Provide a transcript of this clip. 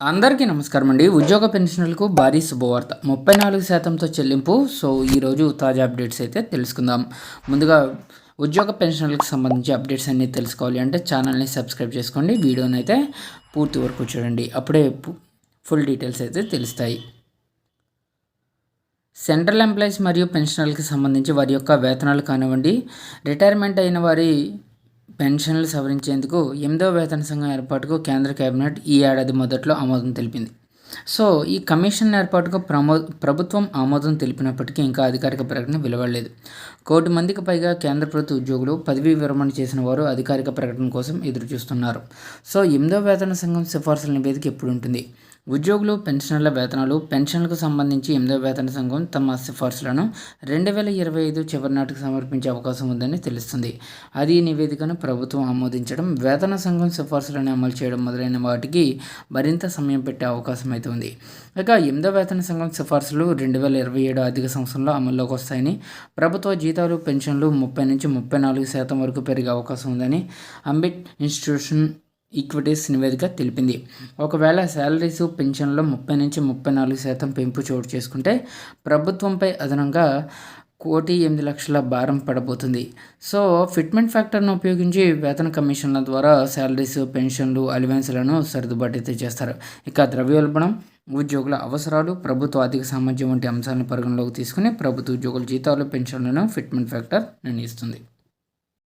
అందరికీ నమస్కారం అండి ఉద్యోగ పెన్షన్లకు భారీ శుభవార్త. ముప్పై నాలుగు శాతంతో చెల్లింపు సో ఈరోజు తాజా అప్డేట్స్ అయితే తెలుసుకుందాం. ముందుగా ఉద్యోగ పెన్షన్లకు సంబంధించి అప్డేట్స్ అన్నీ తెలుసుకోవాలి అంటే ఛానల్ని సబ్స్క్రైబ్ చేసుకోండి. వీడియోని అయితే పూర్తి వరకు చూడండి. అప్పుడే ఫుల్ డీటెయిల్స్ అయితే తెలుస్తాయి. సెంట్రల్ ఎంప్లాయీస్ మరియు పెన్షనర్లకు సంబంధించి వారి యొక్క వేతనాలు కానివ్వండి. రిటైర్మెంట్ అయిన వారి పెన్షన్లు సవరించేందుకు ఎనిమిదవ వేతన సంఘం ఏర్పాటుకు కేంద్ర కేబినెట్ ఈ ఏడాది మొదట్లో ఆమోదం తెలిపింది. సో ఈ కమిషన్ ఏర్పాటుకు ప్రమో ప్రభుత్వం ఆమోదం తెలిపినప్పటికీ ఇంకా అధికారిక ప్రకటన వెలువడలేదు. కోటి మందికి పైగా కేంద్ర ప్రభుత్వ ఉద్యోగులు పదవీ విరమణ చేసిన వారు అధికారిక ప్రకటన కోసం ఎదురు చూస్తున్నారు సో ఎనిమిదవ వేతన సంఘం సిఫార్సుల నివేదిక ఎప్పుడు ఉంటుంది? ఉద్యోగులు పెన్షనర్ల వేతనాలు పెన్షన్లకు సంబంధించి ఎనిమిదో వేతన సంఘం తమ సిఫార్సులను రెండు వేల ఇరవై ఐదు చివరి నాటికి సమర్పించే అవకాశం ఉందని తెలుస్తుంది. అది నివేదికను ప్రభుత్వం ఆమోదించడం వేతన సంఘం సిఫార్సులను అమలు చేయడం మొదలైన వాటికి మరింత సమయం పెట్టే అవకాశం అయితే ఉంది. ఇక ఎనిమిదో వేతన సంఘం సిఫార్సులు రెండు వేల ఇరవై ఏడు ఆర్థిక సంవత్సరంలో అమల్లోకి వస్తాయని ప్రభుత్వ జీతాలు పెన్షన్లు ముప్పై నుంచి ముప్పై నాలుగు శాతం వరకు పెరిగే అవకాశం ఉందని అంబిట్ ఇన్స్టిట్యూషన్ ఈక్విటీస్ నివేదిక తెలిపింది. ఒకవేళ శాలరీస్ పెన్షన్లో ముప్పై నుంచి ముప్పై నాలుగు శాతం పెంపు చోటు చేసుకుంటే ప్రభుత్వంపై అదనంగా కోటి ఎనిమిది లక్షల భారం పడబోతుంది. సో ఫిట్మెంట్ ఫ్యాక్టర్ను ఉపయోగించి వేతన కమిషన్ల ద్వారా శాలరీస్ పెన్షన్లు అలివెన్స్లను సర్దుబాటు అయితే చేస్తారు. ఇక ద్రవ్యోల్బణం ఉద్యోగుల అవసరాలు ప్రభుత్వ ఆర్థిక సామర్థ్యం వంటి అంశాలను పరిగణలోకి తీసుకుని ప్రభుత్వ ఉద్యోగుల జీతాలు పెన్షన్లను ఫిట్మెంట్ ఫ్యాక్టర్ నిర్ణయిస్తుంది.